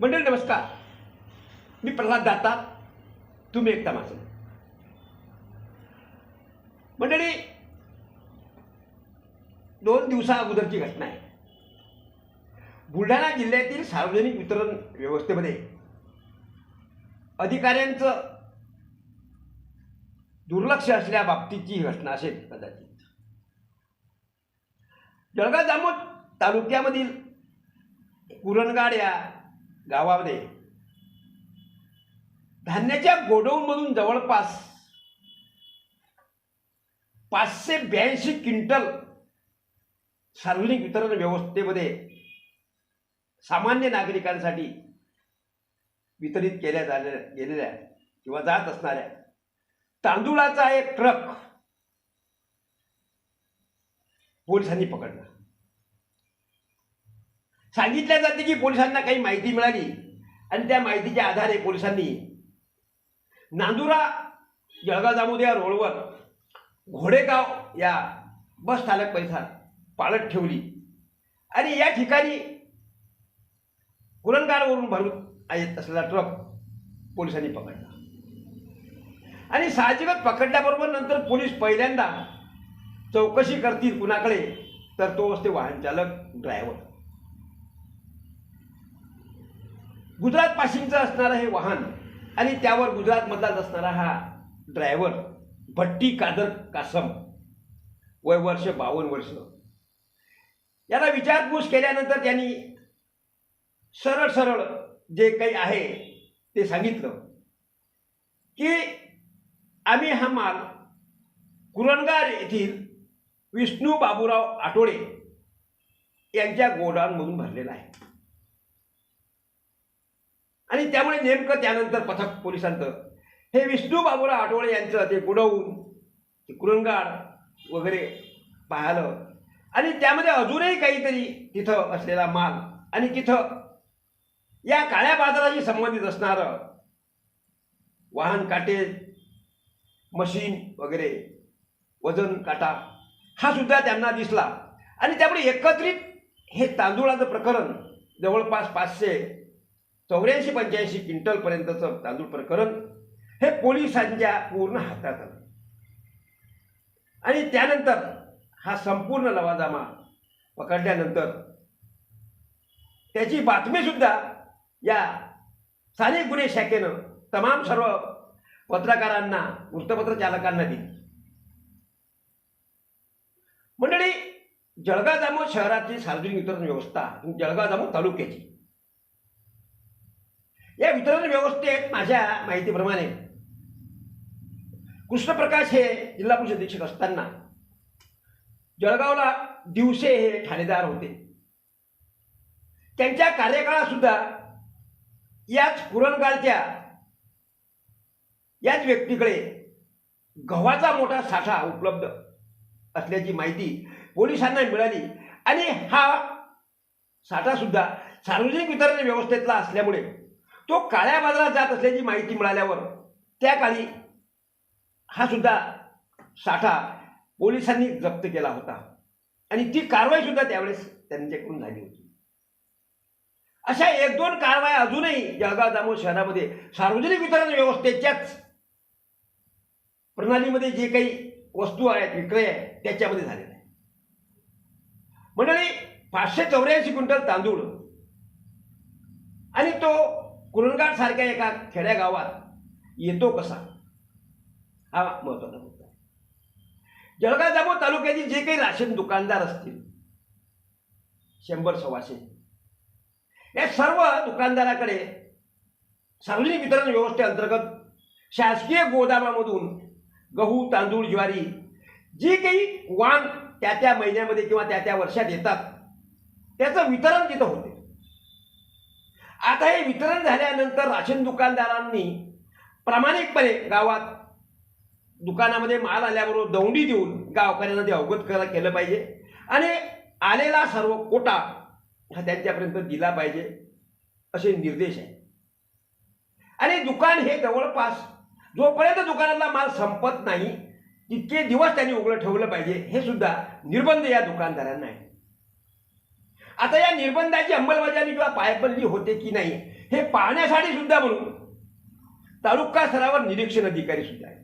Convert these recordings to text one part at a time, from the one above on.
मंडळी नमस्कार. मी प्रल्हाद दाता तुम्ही एकदा माझं. मंडळी दोन दिवसा अगोदरची घटना आहे. बुलढाणा जिल्ह्यातील सार्वजनिक वितरण व्यवस्थेमध्ये अधिकाऱ्यांचं दुर्लक्ष असल्या बाबतीची ही घटना असेल कदाचित. जळगाव जामोद तालुक्यामधील कुरणगाड या गावामध्ये. धान्याच्या गोडाऊनमधून जवळपास पाचशे ब्याऐंशी क्विंटल सार्वजनिक वितरण व्यवस्थेमध्ये सामान्य नागरिकांसाठी वितरित केल्या जाल्या गेलेल्या किंवा जात असणाऱ्या तांदूळाचा एक ट्रक पोलिसांनी पकडला. सांगितल्या जाते की पोलिसांना काही माहिती मिळाली. आणि त्या माहितीच्या आधारे पोलिसांनी नांदुरा जळगाव जामोद या रोडवर घोडेगाव या बस स्थानक परिसरात पाळत ठेवली. आणि या ठिकाणी कुरणगाडवरून भरून येत असलेला ट्रक पोलिसांनी पकडला. आणि साहजिकच पकडल्याबरोबर नंतर पोलीस पहिल्यांदा चौकशी करतील कुणाकडे तर तो असते वाहन चालक ड्रायव्हर. गुजरात पाशिंगचं असणारं हे वाहन आणि त्यावर गुजरातमधलाच असणारा हा ड्रायव्हर भट्टी कादर कासम वय वर्ष बावन्न वर्ष. याला विचारपूस केल्यानंतर त्यांनी सरळ सरळ जे काही आहे ते सांगितलं की आम्ही हा माल कुरणगार येथील विष्णू बाबूराव आठवडे यांच्या गोडाऊनमधून भरलेला आहे. आणि त्यामुळे नेमकं त्यानंतर पथक पोलिसांचं. हे विष्णू बाबूराव आठवडे यांचं ते गोडाऊन ते कुरणगाड वगैरे पाहिलं. आणि त्यामध्ये अजूनही काहीतरी तिथं असलेला माल आणि तिथं या काळ्या बाजाराशी संबंधित असणारं वाहन काटे मशीन वगैरे वजन काटा हा सुद्धा त्यांना दिसला. आणि त्यामुळे एकत्रित हे तांदूळाचं प्रकरण जवळपास पाचशे चौऱ्याऐंशी पंच्याऐंशी क्विंटलपर्यंतचं तांदूळ प्रकरण हे पोलिसांच्या पूर्ण हातात आलं. आणि त्यानंतर हा संपूर्ण लवाजामा पकडल्यानंतर त्याची बातमीसुद्धा या स्थानिक गुन्हे शाखेनं तमाम सर्व पत्रकारांना वृत्तपत्र चालकांना दिली. मंडळी जळगाव जामोद शहराची सार्वजनिक वितरण व्यवस्था जळगाव जामोद तालुक्याची. या वितरण व्यवस्थेत माझ्या माहितीप्रमाणे कृष्णप्रकाश हे जिल्हा परिषद अधीक्षक असताना जळगावला दिवसे हे ठाणेदार होते. त्यांच्या कार्यकाळात सुद्धा याच पुरणगाळच्या याच व्यक्तीकडे गव्हाचा मोठा साठा उपलब्ध असल्याची माहिती पोलिसांना मिळाली आणि हा साठा सुद्धा सार्वजनिक वितरण व्यवस्थेतला असल्यामुळे तो काळ्या बाजारात जात असल्याची माहिती मिळाल्यावर त्या काळी हा सुद्धा साठा पोलिसांनी जप्त केला होता. आणि ती कारवाई सुद्धा त्यावेळेस त्यांच्याकडून झाली होती. अशा एक दोन कारवाया अजूनही जळगाव दामोद शहरामध्ये सार्वजनिक वितरण व्यवस्थेच्याच प्रणालीमध्ये जे काही वस्तू आहेत विक्रय आहे त्याच्यामध्ये झालेला आहे मंडळी पाचशे चौऱ्याऐंशी क्विंटल तांदूळ आणि तो कुरणगाड सारख्या एका खेड्या गावात येतो कसा? हा महत्त्वाचा मुद्दा जळगाव जामोद तालुक्यातील जे काही राशन दुकानदार असतील शंभर सव्वाशे या सर्व दुकानदाराकडे सार्वजनिक वितरण व्यवस्थेअंतर्गत शासकीय गोदामामधून गहू तांदूळ ज्वारी जी काही वाण त्या त्या महिन्यामध्ये किंवा त्या त्या वर्षात येतात त्याचं वितरण तिथं होते. आता हे वितरण झाल्यानंतर राशन दुकानदारांनी प्रामाणिकपणे गावात दुकानामध्ये माल आल्याबरोबर दौंडी देऊन गावकऱ्यांना ते अवगत करा केलं पाहिजे. आणि आलेला सर्व कोटा हा त्यांच्यापर्यंत दिला पाहिजे असे निर्देश आहे आणि दुकान हे जवळपास जोपर्यंत दुकानातला माल संपत नाही तितके दिवस त्यांनी उघडं ठेवलं पाहिजे हे सुद्धा निर्बंध या दुकानदारांना आहे आता या निर्बंधाची अंमलबजावणी किंवा पायपल्ली होते की नाही हे पाहण्यासाठी सुद्धा म्हणून तालुका स्तरावर निरीक्षण अधिकारी सुद्धा आहे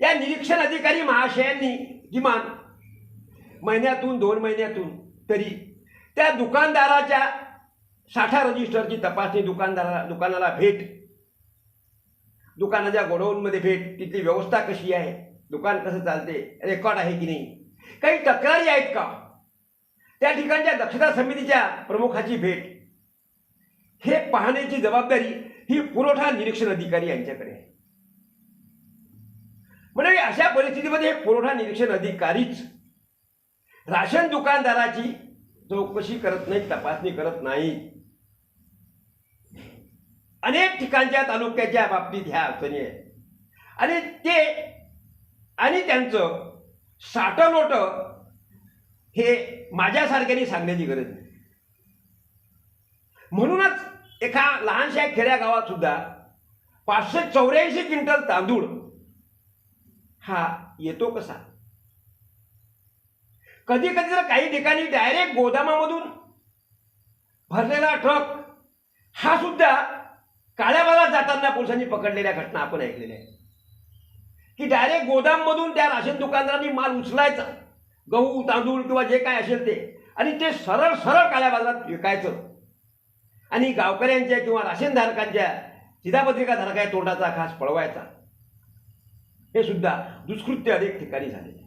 या निरीक्षण अधिकारी महाशयांनी किमान महिन्यातून दोन महिन्यातून तरी त्या दुकानदाराच्या साठा रजिस्टरची तपासणी दुकानदारा दुकानाला भेट दुकानाच्या गोडाऊनमध्ये भेट तिथली व्यवस्था कशी आहे दुकान कसं चालते रेकॉर्ड आहे की नाही काही तक्रारी आहेत का? त्या ठिकाणच्या दक्षता समितीच्या प्रमुखाची भेट. हे पाहण्याची जबाबदारी ही पुरवठा निरीक्षण अधिकारी यांच्याकडे आहे. म्हणजे अशा परिस्थितीमध्ये पुरवठा निरीक्षण अधिकारीच राशन दुकानदाराची चौकशी करत नाही तपासणी करत नाही अनेक ठिकाणच्या तालुक्याच्या बाबतीत ह्या अडचणी आहेत. आणि ते आणि त्यांचं साठलोट हे माझ्यासारख्याने सांगण्याची गरज नाही. म्हणूनच एका लहानशा खेड्या गावात सुद्धा पाचशे चौऱ्याऐंशी क्विंटल तांदूळ हा येतो कसा? कधी कधी तर काही ठिकाणी डायरेक्ट गोदामामधून भरलेला ट्रक हा सुद्धा काळ्या बाजारात जाताना पोलिसांनी पकडलेल्या घटना आपण ऐकलेल्या आहेत. की डायरेक्ट गोदाममधून त्या राशन दुकानदारांनी माल उचलायचा. गहू तांदूळ किंवा जे काय असेल ते. आणि ते सरळ सरळ काळ्या बाजारात विकायचं. आणि गावकऱ्यांच्या किंवा राशनधारकांच्या शिधापत्रिका धारकाच्या तोंडाचा खास पळवायचा. हे सुद्धा दुष्कृत्य अनेक ठिकाणी झाले.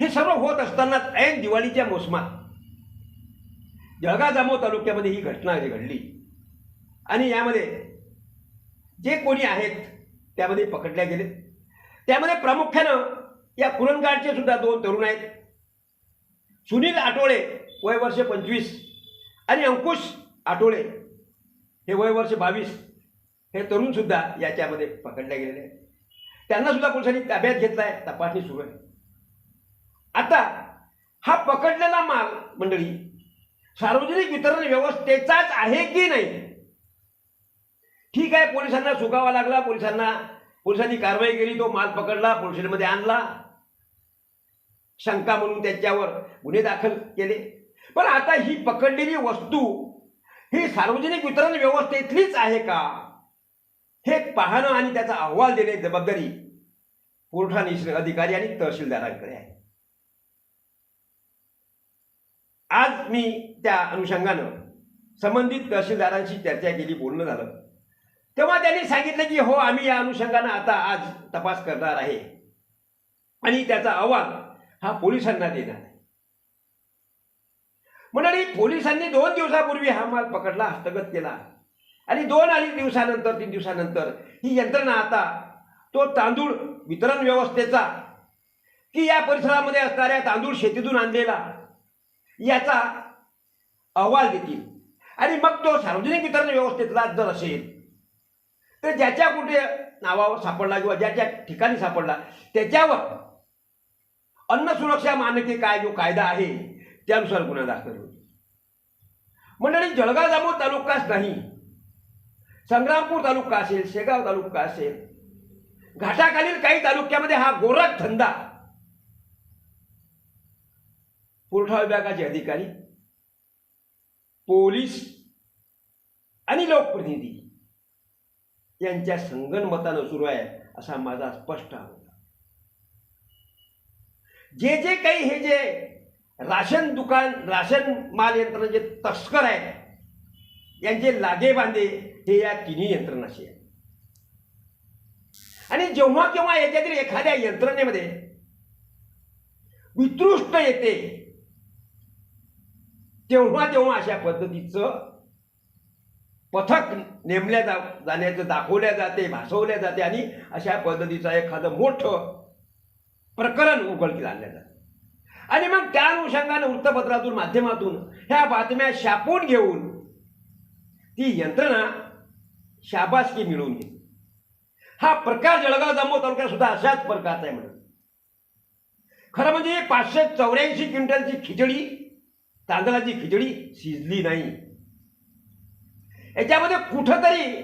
हे सर्व होत असतानाच ऐन दिवाळीच्या मोसमात जळगाव जामोद तालुक्यामध्ये ही घटना घडली. आणि यामध्ये जे कोणी आहेत त्यामध्ये पकडल्या गेले. त्यामध्ये प्रामुख्यानं या कुरणगाडचे सुद्धा दोन तरुण आहेत. सुनील आठवळे वय वर्ष पंचवीस. आणि अंकुश आठवळे हे वय वर्ष बावीस. हे तरुणसुद्धा याच्यामध्ये पकडले गेलेले आहेत. त्यांनासुद्धा पोलिसांनी ताब्यात घेतला आहे तपासणी सुरू आहे. आता हा पकडलेला माल मंडळी सार्वजनिक वितरण व्यवस्थेचाच आहे की नाही? ठीक आहे पोलिसांना चुकावा लागला पोलिसांना पोलिसांनी कारवाई केली तो माल पकडला पोलिसांमध्ये आणला. शंका म्हणून त्याच्यावर गुन्हे दाखल केले. पण आता ही पकडलेली वस्तू ही सार्वजनिक वितरण व्यवस्थेतलीच आहे का? हे पाहणं आणि त्याचा अहवाल देणे जबाबदारी पुरवठा निश्चित अधिकारी आणि तहसीलदारांकडे आहे. आज मी त्या अनुषंगानं संबंधित तहसीलदारांशी चर्चा केली बोलणं झालं. तेव्हा त्यांनी सांगितलं की हो आम्ही या अनुषंगानं आता आज तपास करणार आहे. आणि त्याचा अहवाल हा पोलिसांना देणार आहे म्हणाली पोलिसांनी दोन दिवसापूर्वी हा माल पकडला हस्तगत केला. आणि दोन अडीच दिवसानंतर तीन दिवसानंतर ही यंत्रणा आता तो तांदूळ वितरण व्यवस्थेचा की या परिसरामध्ये असणाऱ्या तांदूळ शेतीतून आणलेला याचा अहवाल देतील. आणि मग तो सार्वजनिक वितरण व्यवस्थेतला जर असेल तर ज्याच्या कुठे नावावर सापडला किंवा ज्याच्या ठिकाणी सापडला त्याच्यावर अन्न सुरक्षा मानके काय जो कायदा आहे त्यानुसार गुन्हा दाखल होईल मंडळी जळगाव जामोद तालुकाच नाही. संग्रामपूर तालुका असेल शेगाव तालुका असेल घाटाखालील काही तालुक्यामध्ये हा गोरख धंदा पुरवठा विभागाचे अधिकारी पोलीस आणि लोकप्रतिनिधी यांच्या संगणमतानं सुरू आहे असा माझा स्पष्ट होता जे जे काही हे जे राशन दुकान राशन माल यंत्रणा जे तस्कर आहेत यांचे लागे बांधे हे या तिन्ही यंत्रणाशी आहे आणि जेव्हा केव्हा याच्यातील एखाद्या यंत्रणेमध्ये वितृष्ट येते तेव्हा तेव्हा अशा पद्धतीचं पथक नेमल्या जा जाण्याचं दाखवल्या जाते भासवल्या जाते आणि अशा पद्धतीचं एखादं मोठं प्रकरण उघडकीस आणलं जातं. आणि मग त्या अनुषंगाने वृत्तपत्रातून माध्यमातून ह्या बातम्या शापून घेऊन ती यंत्रणा शाबासकी मिळवून घेते. हा प्रकार जळगाव जांभूळ तालुक्यात सुद्धा अशाच प्रकारचा आहे म्हणून. खरं म्हणजे पाचशे चौऱ्याऐंशी क्विंटलची खिचडी तांदळाची खिचडी शिजली नाही. याच्यामध्ये कुठंतरी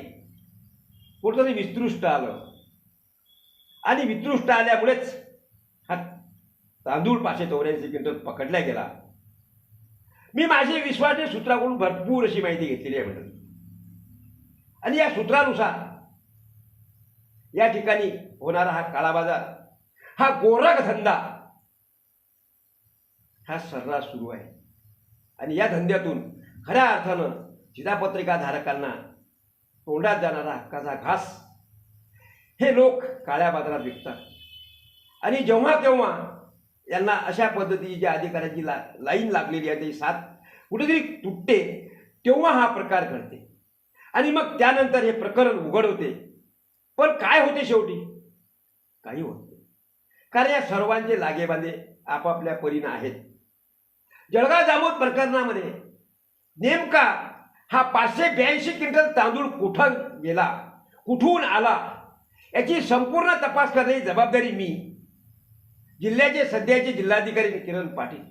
कुठंतरी विस्तृष्ट आलं. आणि वितृष्ट आल्यामुळेच हा तांदूळ पाचशे चौऱ्याऐंशी क्विंटल पकडला गेला. मी माझे विश्वाचे सूत्राकडून भरपूर अशी माहिती घेतलेली आहे म्हणून आणि या सूत्रानुसार या ठिकाणी होणारा हा काळा बाजार हा गोरख धंदा हा सर्रास सुरू आहे. आणि या धंद्यातून खऱ्या अर्थानं शिधापत्रिका धारकांना तोंडात जाणारा हक्काचा घास हे लोक काळ्या बाजारात विकतात. आणि जेव्हा तेव्हा यांना अशा पद्धतीची ज्या अधिकाऱ्यांची ला लाईन लागलेली आहे ती साथ कुठेतरी तुटते तेव्हा हा प्रकार घडते. आणि मग त्यानंतर हे प्रकरण उघड होते पण काय होते शेवटी? काही होत नाही. कारण या सर्वांचे लागेबांधे आपापल्या परीनं आहेत. जळगाव जामोद प्रकरणामध्ये नेमका हा पाचशे ब्याऐंशी क्विंटल तांदूळ कुठं गेला? कुठून आला? याची संपूर्ण तपास करण्याची जबाबदारी मी जिल्ह्याचे सध्याचे जिल्हाधिकारी किरण पाटील.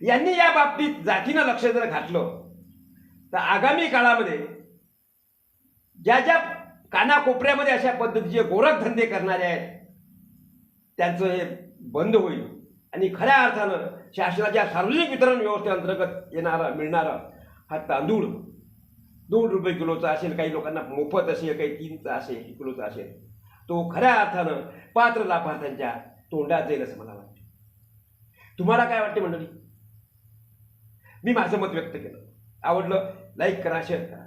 यांनी या बाबतीत जातीनं लक्ष जर घातलं तर आगामी काळामध्ये ज्या ज्या कानाकोपऱ्यामध्ये अशा पद्धतीचे गोरखधंदे करणारे आहेत त्यांचं हे बंद होईल. आणि खऱ्या अर्थानं शासनाच्या सार्वजनिक वितरण व्यवस्थेअंतर्गत येणारा मिळणारा हा तांदूळ दोन रुपये किलोचा असेल काही लोकांना मोफत असेल काही तीनचा असेल किलोचा असेल तो खऱ्या अर्थानं पात्र लाभार्थ्यांच्या तोंडात जाईल असं मला वाटतं. तुम्हाला काय वाटते मंडळी? मी माझं मत व्यक्त केलं. आवडलं लाईक करा शेअर करा.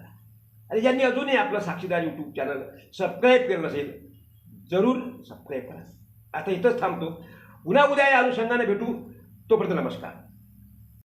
आणि ज्यांनी अजूनही आपलं साक्षीदार यूट्यूब चॅनल सबस्क्राईब केलं नसेल जरूर सबस्क्राईब करा. आता इथंच थांबतो. पुन्हा उद्या या अनुषंगाने भेटू. तोपर्यंत नमस्कार.